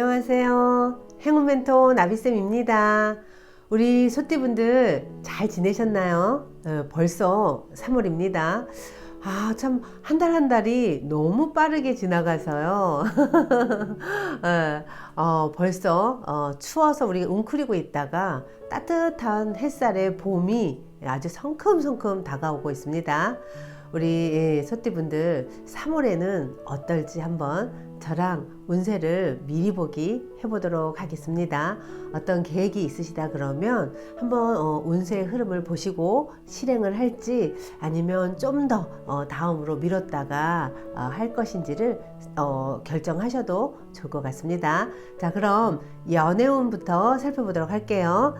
안녕하세요. 행운 멘토 나비쌤입니다. 우리 소띠분들 잘 지내셨나요? 어, 벌써 3월입니다. 아, 참, 한 달 한 달이 너무 빠르게 지나가서요. 어, 어, 벌써 어, 추워서 우리가 웅크리고 있다가 따뜻한 햇살에 봄이 아주 성큼성큼 다가오고 있습니다. 우리 예, 소띠분들 3월에는 어떨지 한번 저랑 운세를 미리 보기 해보도록 하겠습니다. 어떤 계획이 있으시다 그러면 한번 어, 운세의 흐름을 보시고 실행을 할지 아니면 좀더 어, 다음으로 미뤘다가 어, 할 것인지를 어, 결정하셔도 좋을 것 같습니다. 자, 그럼 연애운부터 살펴보도록 할게요.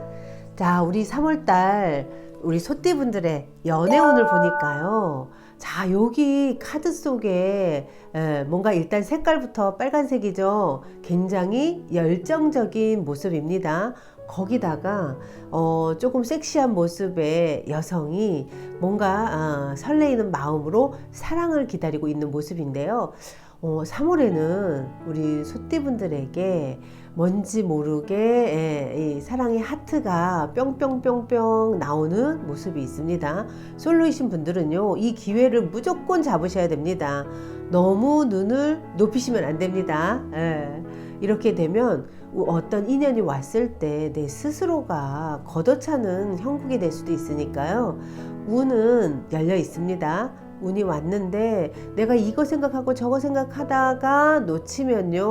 자, 우리 3월달 우리 소띠분들의 연애운을 보니까요. 자, 여기 카드 속에 에, 뭔가 일단 색깔부터 빨간색이죠. 굉장히 열정적인 모습입니다. 거기다가 어, 조금 섹시한 모습의 여성이 뭔가 아, 설레이는 마음으로 사랑을 기다리고 있는 모습인데요. 어, 3월에는 우리 소띠분들에게 뭔지 모르게 예, 이 사랑의 하트가 뿅뿅뿅뿅 나오는 모습이 있습니다. 솔로이신 분들은요, 이 기회를 무조건 잡으셔야 됩니다. 너무 눈을 높이시면 안 됩니다. 예. 이렇게 되면 어떤 인연이 왔을 때 내 스스로가 걷어차는 형국이 될 수도 있으니까요. 운은 열려 있습니다. 운이 왔는데 내가 이거 생각하고 저거 생각하다가 놓치면요,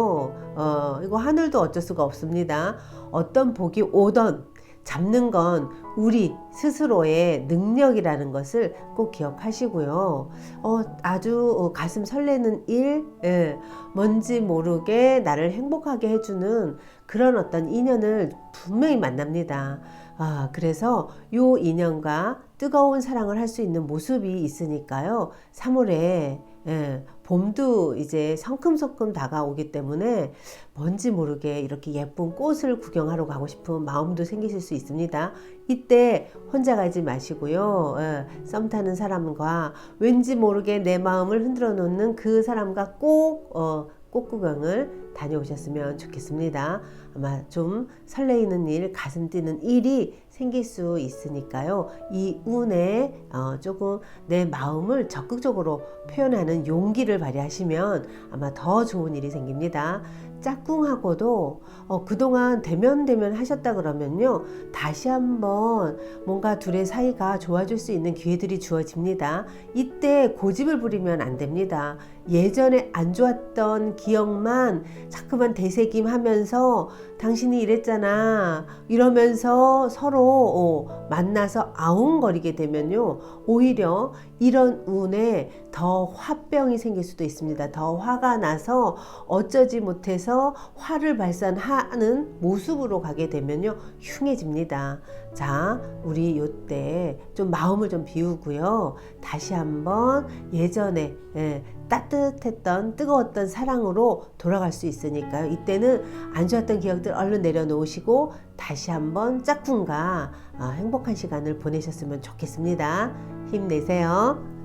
어, 이거 하늘도 어쩔 수가 없습니다. 어떤 복이 오던 잡는 건 우리 스스로의 능력이라는 것을 꼭 기억하시고요. 어, 아주 어, 가슴 설레는 일, 예, 뭔지 모르게 나를 행복하게 해주는 그런 어떤 인연을 분명히 만납니다. 아, 그래서 요 인연과 뜨거운 사랑을 할 수 있는 모습이 있으니까요. 3월에 예, 봄도 이제 성큼성큼 다가오기 때문에 뭔지 모르게 이렇게 예쁜 꽃을 구경하러 가고 싶은 마음도 생기실 수 있습니다. 이때 혼자 가지 마시고요. 예, 썸 타는 사람과 왠지 모르게 내 마음을 흔들어 놓는 그 사람과 꼭 어, 꽃 구경을 다녀오셨으면 좋겠습니다. 아마 좀 설레이는 일, 가슴 뛰는 일이 생길 수 있으니까요. 이 운에 어, 조금 내 마음을 적극적으로 표현하는 용기를 발휘하시면 아마 더 좋은 일이 생깁니다. 짝꿍하고도 어, 그동안 대면 대면 하셨다 그러면요 다시 한번 뭔가 둘의 사이가 좋아질 수 있는 기회들이 주어집니다. 이때 고집을 부리면 안 됩니다. 예전에 안 좋았던 기억만 자꾸만 되새김 하면서 당신이 이랬잖아 이러면서 서로 어, 만나서 아웅거리게 되면요 오히려 이런 운에 더 화병이 생길 수도 있습니다. 더 화가 나서 어쩌지 못해서 화를 발산하 는 모습으로 가게 되면요 흉해집니다 자 우리 요때 좀 마음을 좀 비우고요 다시 한번 예전에 예, 따뜻했던 뜨거웠던 사랑으로 돌아갈 수 있으니까요. 이때는 안 좋았던 기억들 얼른 내려놓으시고 다시 한번 짝꿍과 어, 행복한 시간을 보내셨으면 좋겠습니다. 힘내세요.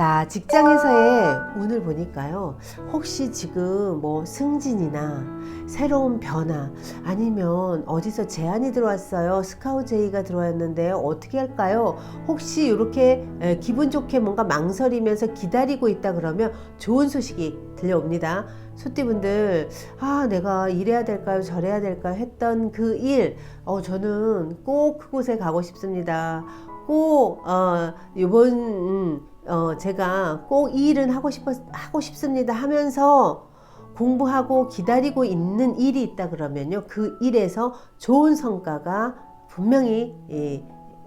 자, 직장에서의 운을 보니까요. 혹시 지금 뭐 승진이나 새로운 변화 아니면 어디서 제안이 들어왔어요. 스카우 제의가 들어왔는데 어떻게 할까요? 혹시 이렇게 기분 좋게 뭔가 망설이면서 기다리고 있다 그러면 좋은 소식이 들려옵니다. 소띠분들, 아, 내가 이래야 될까요? 저래야 될까요? 했던 그 일, 어, 저는 꼭 그곳에 가고 싶습니다. 꼭, 어, 요번, 음, 어, 제가 꼭 이 일은 하고 싶어, 하고 싶습니다 하면서 공부하고 기다리고 있는 일이 있다 그러면요. 그 일에서 좋은 성과가 분명히 예,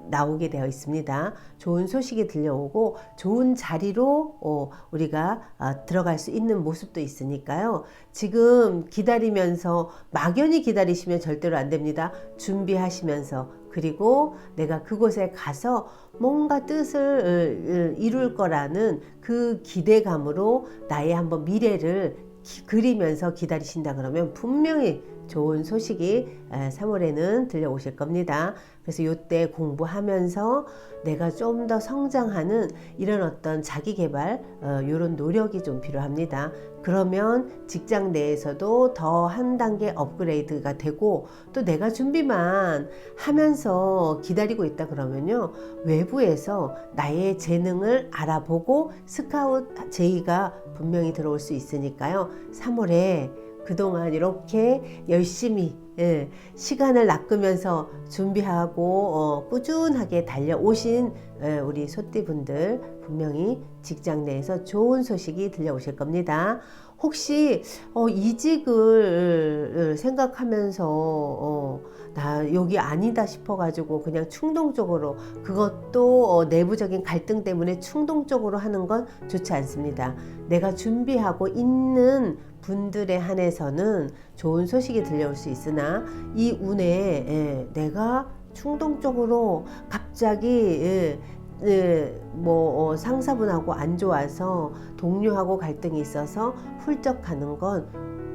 나오게 되어 있습니다. 좋은 소식이 들려오고 좋은 자리로 어, 우리가 어, 들어갈 수 있는 모습도 있으니까요. 지금 기다리면서 막연히 기다리시면 절대로 안 됩니다. 준비하시면서 그리고 내가 그곳에 가서 뭔가 뜻을 이룰 거라는 그 기대감으로 나의 한번 미래를 기, 그리면서 기다리신다 그러면 분명히 좋은 소식이 3월에는 들려오실 겁니다. 그래서 이때 공부하면서 내가 좀 더 성장하는 이런 어떤 자기 개발 이런 노력이 좀 필요합니다. 그러면 직장 내에서도 더 한 단계 업그레이드가 되고 또 내가 준비만 하면서 기다리고 있다 그러면요 외부에서 나의 재능을 알아보고 스카웃 제의가 분명히 들어올 수 있으니까요 3월에 그동안 이렇게 열심히 예, 시간을 낚으면서 준비하고 어, 꾸준하게 달려오신 예, 우리 소띠분들 분명히 직장 내에서 좋은 소식이 들려오실 겁니다. 혹시 어, 이직을 생각하면서 어, 나 여기 아니다 싶어가지고 그냥 충동적으로 그것도 어, 내부적인 갈등 때문에 충동적으로 하는 건 좋지 않습니다. 내가 준비하고 있는 분들에 한해서는 좋은 소식이 들려올 수 있으나 이 운에 예, 내가 충동적으로 갑자기 예, 예, 뭐 어, 상사분하고 안 좋아서 동료하고 갈등이 있어서 훌쩍 가는 건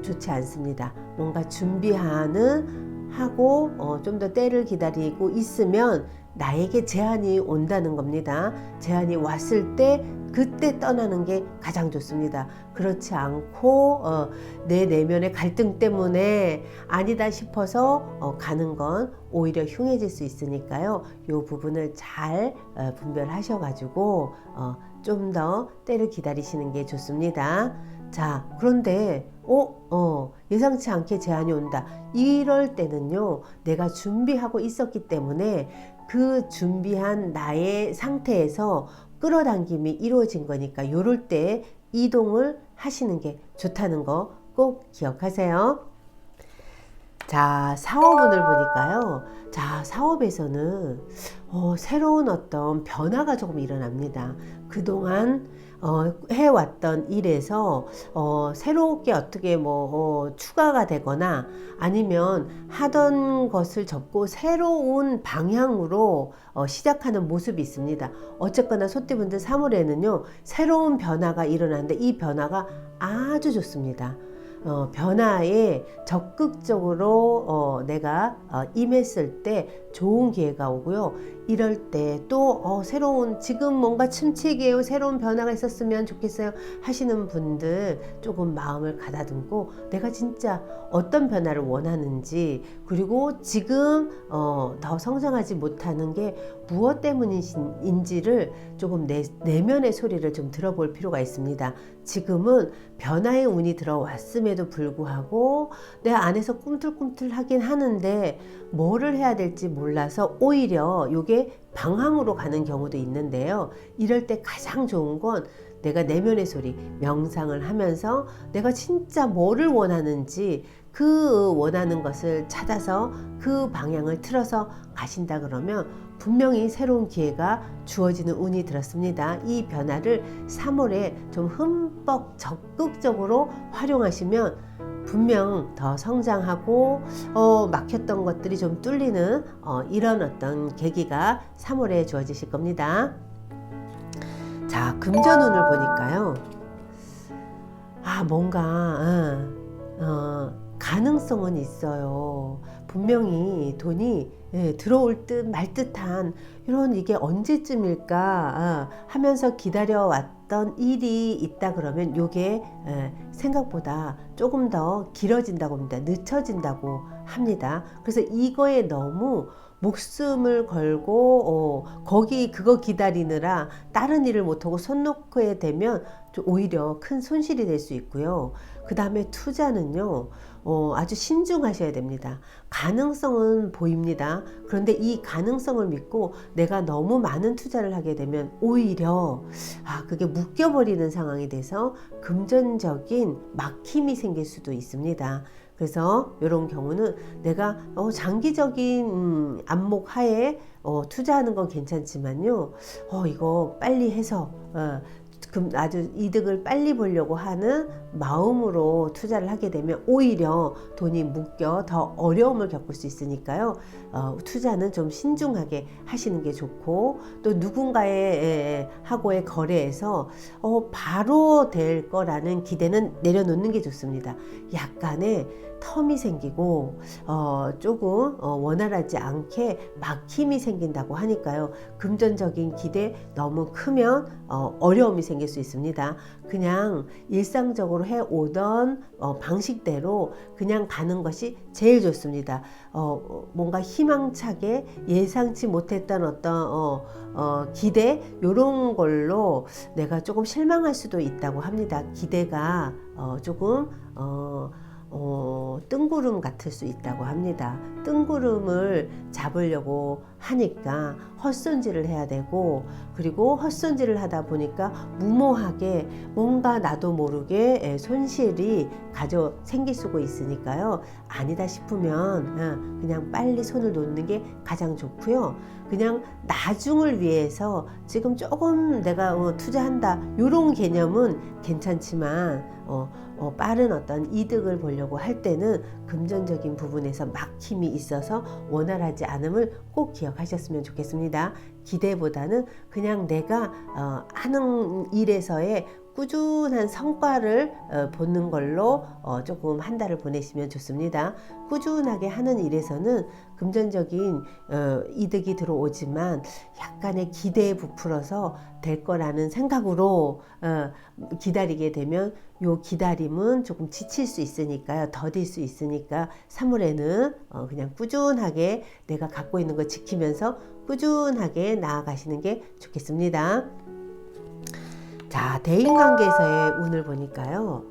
좋지 않습니다. 뭔가 준비하는 하고 어, 좀 더 때를 기다리고 있으면 나에게 제한이 온다는 겁니다. 제한이 왔을 때 그때 떠나는 게 가장 좋습니다. 그렇지 않고 어, 내 내면의 갈등 때문에 아니다 싶어서 어, 가는 건 오히려 흉해질 수 있으니까요. 이 부분을 잘 어, 분별하셔가지고 어, 좀 더 때를 기다리시는 게 좋습니다. 자, 그런데 어, 어, 예상치 않게 제한이 온다. 이럴 때는요, 내가 준비하고 있었기 때문에 그 준비한 나의 상태에서 끌어당김이 이루어진 거니까 요럴 때 이동을 하시는 게 좋다는 거 꼭 기억하세요. 자, 사업운을 보니까요. 자, 사업에서는 어, 새로운 어떤 변화가 조금 일어납니다. 그동안 어, 해왔던 일에서 어, 새롭게 어떻게 뭐 어, 추가가 되거나 아니면 하던 것을 접고 새로운 방향으로 어, 시작하는 모습이 있습니다. 어쨌거나 소띠분들 3월에는요 새로운 변화가 일어나는데 이 변화가 아주 좋습니다. 어, 변화에 적극적으로 어, 내가 어, 임했을 때 좋은 기회가 오고요. 이럴 때또 어, 새로운 지금 뭔가 침체기에요. 새로운 변화가 있었으면 좋겠어요. 하시는 분들 조금 마음을 가다듬고 내가 진짜 어떤 변화를 원하는지 그리고 지금 어, 더 성장하지 못하는 게 무엇 때문인지를 조금 내, 내면의 소리를 좀 들어볼 필요가 있습니다. 지금은 변화의 운이 들어왔음에도 불구하고 내 안에서 꿈틀꿈틀하긴 하는데 뭐를 해야 될지 몰라 서 오히려 이게 방황으로 가는 경우도 있는데요. 이럴 때 가장 좋은 건 내가 내면의 소리, 명상을 하면서 내가 진짜 뭐를 원하는지 그 원하는 것을 찾아서 그 방향을 틀어서 가신다 그러면 분명히 새로운 기회가 주어지는 운이 들었습니다. 이 변화를 3월에 좀 흠뻑 적극적으로 활용하시면 분명 더 성장하고 어, 막혔던 것들이 좀 뚫리는 어, 이런 어떤 계기가 3월에 주어지실 겁니다. 자, 금전운을 보니까요. 아, 뭔가 어, 어, 가능성은 있어요. 분명히 돈이 예, 들어올 듯 말 듯한 이런 이게 언제쯤일까 아, 하면서 기다려왔던 일이 있다 그러면 이게 예, 생각보다 조금 더 길어진다고 합니다. 늦춰진다고 합니다. 그래서 이거에 너무 목숨을 걸고 어, 거기 그거 기다리느라 다른 일을 못하고 손 놓게 되면 오히려 큰 손실이 될 수 있고요. 그 다음에 투자는요. 어, 아주 신중하셔야 됩니다. 가능성은 보입니다. 그런데 이 가능성을 믿고 내가 너무 많은 투자를 하게 되면 오히려 아, 그게 묶여버리는 상황이 돼서 금전적인 막힘이 생길 수도 있습니다. 그래서 이런 경우는 내가 어, 장기적인 음, 안목 하에 어, 투자하는 건 괜찮지만요. 어, 이거 빨리 해서 어, 금 아주 이득을 빨리 보려고 하는 마음으로 투자를 하게 되면 오히려 돈이 묶여 더 어려움을 겪을 수 있으니까요. 어, 투자는 좀 신중하게 하시는 게 좋고 또 누군가의 에, 하고의 거래에서 어, 바로 될 거라는 기대는 내려놓는 게 좋습니다. 약간의 텀이 생기고 어, 조금 어, 원활하지 않게 막힘이 생긴다고 하니까요. 금전적인 기대 너무 크면 어, 어려움이 생길 수 있습니다. 그냥 일상적으로 해오던 어, 방식대로 그냥 가는 것이 제일 좋습니다. 어, 뭔가 희망차게 예상치 못했던 어떤 어, 어, 기대 이런 걸로 내가 조금 실망할 수도 있다고 합니다. 기대가 어, 조금 어, 어, 뜬구름 같을 수 있다고 합니다. 뜬구름을 잡으려고 하니까 헛손질을 해야 되고 그리고 헛손질을 하다 보니까 무모하게 뭔가 나도 모르게 에, 손실이 가져 생길 수가 있으니까요. 아니다 싶으면 어, 그냥 빨리 손을 놓는 게 가장 좋고요. 그냥 나중을 위해서 지금 조금 내가 어, 투자한다 이런 개념은 괜찮지만 어, 어, 빠른 어떤 이득을 보려고 할 때는 금전적인 부분에서 막힘이 있어서 원활하지 않음을 꼭 기억하셨으면 좋겠습니다. 기대보다는 그냥 내가 어, 하는 일에서의 꾸준한 성과를 어, 보는 걸로 어, 조금 한 달을 보내시면 좋습니다. 꾸준하게 하는 일에서는 금전적인 어, 이득이 들어오지만 약간의 기대에 부풀어서 될 거라는 생각으로 어, 기다리게 되면 요 기다림은 조금 지칠 수 있으니까요. 더딜 수 있으니까 3월에는 어, 그냥 꾸준하게 내가 갖고 있는 거 지키면서 꾸준하게 나아가시는 게 좋겠습니다. 자, 대인관계에서의 운을 보니까요.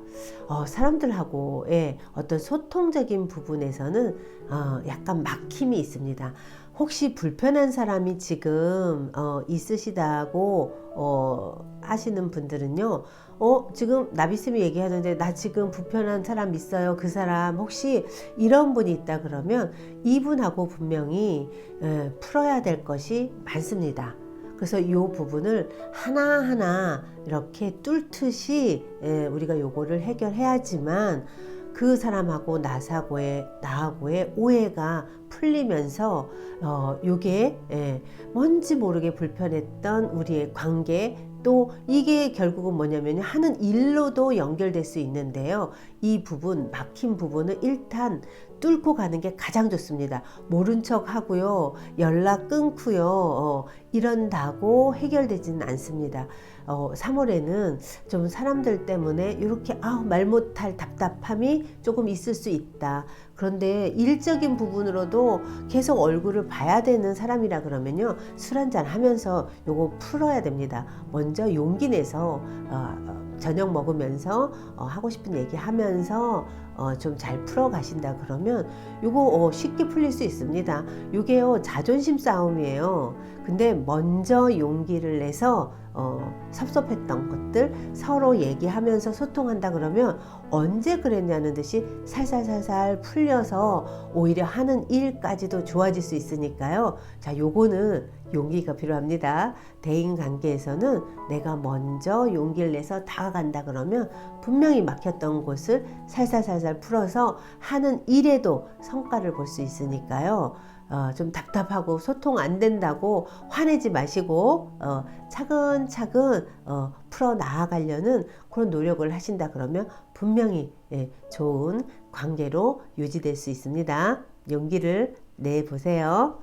어, 사람들하고의 어떤 소통적인 부분에서는 어, 약간 막힘이 있습니다. 혹시 불편한 사람이 지금 어, 있으시다고 어, 하시는 분들은요. 어, 지금 나비쌤이 얘기하는데 나 지금 불편한 사람 있어요. 그 사람 혹시 이런 분이 있다 그러면 이분하고 분명히 에, 풀어야 될 것이 많습니다. 그래서 이 부분을 하나하나 이렇게 뚫듯이 예, 우리가 요거를 해결해야지만 그 사람하고 나사고의 나하고의 오해가 풀리면서 어 요게 예, 뭔지 모르게 불편했던 우리의 관계 또 이게 결국은 뭐냐면 하는 일로도 연결될 수 있는데요. 이 부분 막힌 부분은 일단 뚫고 가는 게 가장 좋습니다. 모른 척 하고요. 연락 끊고요. 어, 이런다고 해결되지는 않습니다. 어, 3월에는 좀 사람들 때문에 이렇게 아, 말 못할 답답함이 조금 있을 수 있다. 그런데 일적인 부분으로도 계속 얼굴을 봐야 되는 사람이라 그러면요. 술 한잔 하면서 요거 풀어야 됩니다. 먼저 용기 내서 어, 저녁 먹으면서 어, 하고 싶은 얘기 하면서 어, 좀 잘 풀어 가신다 그러면 요거 어, 쉽게 풀릴 수 있습니다. 요게요 자존심 싸움이에요. 근데 먼저 용기를 내서 어, 섭섭했던 것들 서로 얘기하면서 소통한다 그러면 언제 그랬냐는 듯이 살살살살 풀려서 오히려 하는 일까지도 좋아질 수 있으니까요. 자, 요거는 용기가 필요합니다. 대인 관계에서는 내가 먼저 용기를 내서 다가간다 그러면 분명히 막혔던 곳을 살살살살 풀어서 하는 일에도 성과를 볼 수 있으니까요. 어, 좀 답답하고 소통 안 된다고 화내지 마시고 어, 차근차근 어, 풀어 나아가려는 그런 노력을 하신다 그러면 분명히 예, 좋은 관계로 유지될 수 있습니다. 용기를 내 보세요.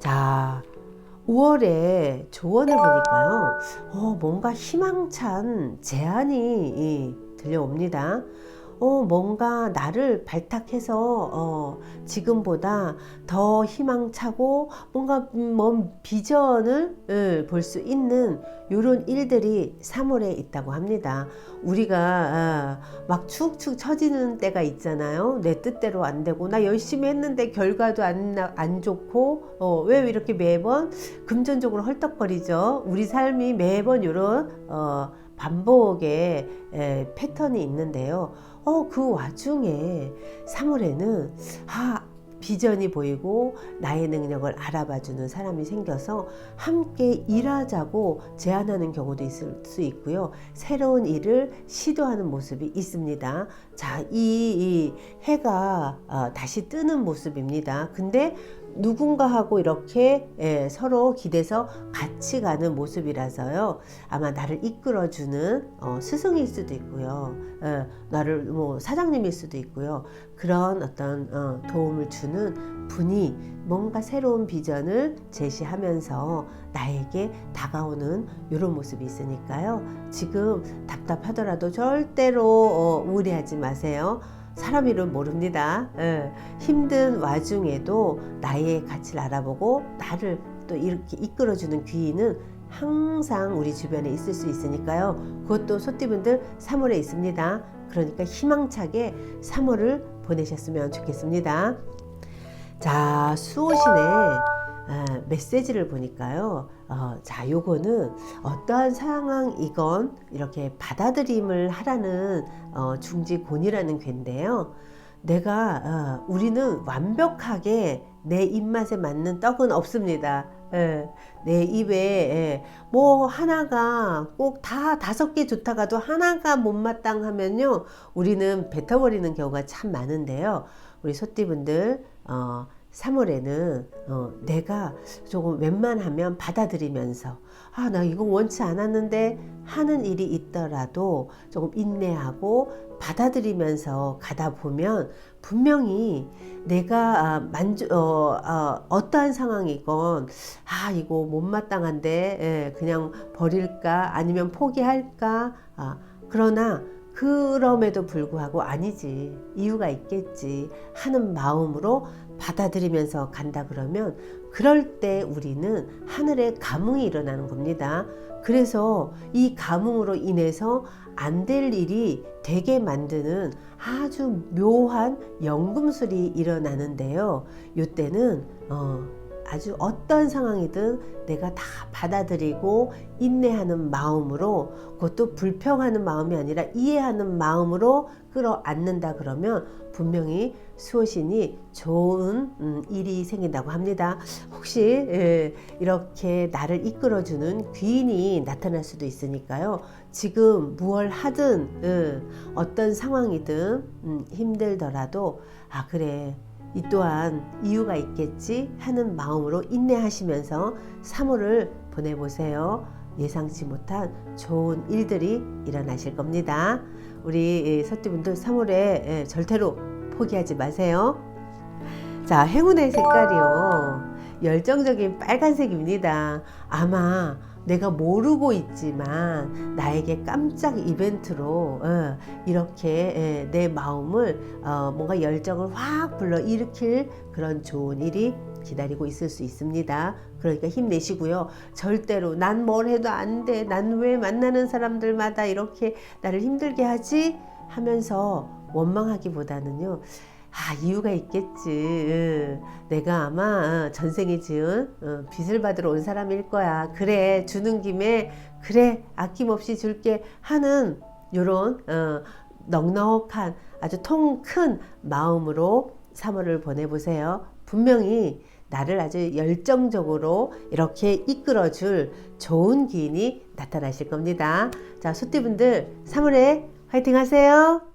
자, 5월에 조언을 보니까요, 어, 뭔가 희망찬 제안이 들려옵니다. 어, 뭔가 나를 발탁해서 어, 지금보다 더 희망차고 뭔가 먼 비전을 예, 볼수 있는 이런 일들이 3월에 있다고 합니다. 우리가 아, 막 축축 처지는 때가 있잖아요. 내 뜻대로 안 되고 나 열심히 했는데 결과도 안, 나- 안 좋고 어, 왜 이렇게 매번 금전적으로 헐떡거리죠? 우리 삶이 매번 이런 어, 반복의 에, 패턴이 있는데요. 어, 그 와중에 3월에는 아, 비전이 보이고 나의 능력을 알아봐 주는 사람이 생겨서 함께 일하자고 제안하는 경우도 있을 수 있고요. 새로운 일을 시도하는 모습이 있습니다. 자, 이, 이 해가 어, 다시 뜨는 모습입니다. 근데 누군가하고 이렇게 예, 서로 기대서 같이 가는 모습이라서요. 아마 나를 이끌어주는 어, 스승일 수도 있고요. 예, 나를 뭐 사장님일 수도 있고요. 그런 어떤 어, 도움을 주는 분이 뭔가 새로운 비전을 제시하면서 나에게 다가오는 이런 모습이 있으니까요. 지금 답답하더라도 절대로 어, 우울해하지 마세요. 사람 이름 모릅니다. 예, 힘든 와중에도 나의 가치를 알아보고 나를 또 이렇게 이끌어주는 귀인은 항상 우리 주변에 있을 수 있으니까요. 그것도 소띠분들 3월에 있습니다. 그러니까 희망차게 3월을 보내셨으면 좋겠습니다. 자, 수호신의 아, 메시지를 보니까요. 어, 자, 요거는 어떠한 상황이건 이렇게 받아들임을 하라는 어, 중지곤이라는 괴인데요. 내가 어, 우리는 완벽하게 내 입맛에 맞는 떡은 없습니다. 예, 내 입에 예, 뭐 하나가 꼭 다 다섯 개 좋다가도 하나가 못마땅하면요 우리는 뱉어버리는 경우가 참 많은데요 우리 소띠분들 어, 3월에는 어, 내가 조금 웬만하면 받아들이면서 아 나 이거 원치 않았는데 하는 일이 있더라도 조금 인내하고 받아들이면서 가다 보면 분명히 내가 아, 만족 어, 어, 어떠한 상황이건 아 이거 못마땅한데 예, 그냥 버릴까? 아니면 포기할까? 아, 그러나 그럼에도 불구하고 아니지 이유가 있겠지 하는 마음으로 받아들이면서 간다 그러면 그럴 때 우리는 하늘에 감흥이 일어나는 겁니다. 그래서 이 감흥으로 인해서 안 될 일이 되게 만드는 아주 묘한 연금술이 일어나는데요. 이때는 어, 아주 어떤 상황이든 내가 다 받아들이고 인내하는 마음으로 그것도 불평하는 마음이 아니라 이해하는 마음으로 끌어안는다 그러면 분명히 수호신이 좋은 음, 일이 생긴다고 합니다. 혹시 예, 이렇게 나를 이끌어주는 귀인이 나타날 수도 있으니까요. 지금 무얼 하든 예, 어떤 상황이든 음, 힘들더라도 아 그래 이 또한 이유가 있겠지 하는 마음으로 인내하시면서 3월을 보내보세요. 예상치 못한 좋은 일들이 일어나실 겁니다. 우리 서띠분들 3월에 절대로 포기하지 마세요. 자, 행운의 색깔이요. 열정적인 빨간색입니다. 아마 내가 모르고 있지만 나에게 깜짝 이벤트로 어, 이렇게 예, 내 마음을 어, 뭔가 열정을 확 불러 일으킬 그런 좋은 일이 기다리고 있을 수 있습니다. 그러니까 힘내시고요. 절대로 난 뭘 해도 안 돼. 난 왜 만나는 사람들마다 이렇게 나를 힘들게 하지? 하면서 원망하기보다는요. 아, 이유가 있겠지. 응. 내가 아마 어, 전생에 지은 어, 빚을 받으러 온 사람일 거야. 그래, 주는 김에, 그래, 아낌없이 줄게 하는 요런, 어, 넉넉한 아주 통 큰 마음으로 3월을 보내보세요. 분명히 나를 아주 열정적으로 이렇게 이끌어 줄 좋은 기인이 나타나실 겁니다. 자, 소띠분들 3월에 화이팅 하세요.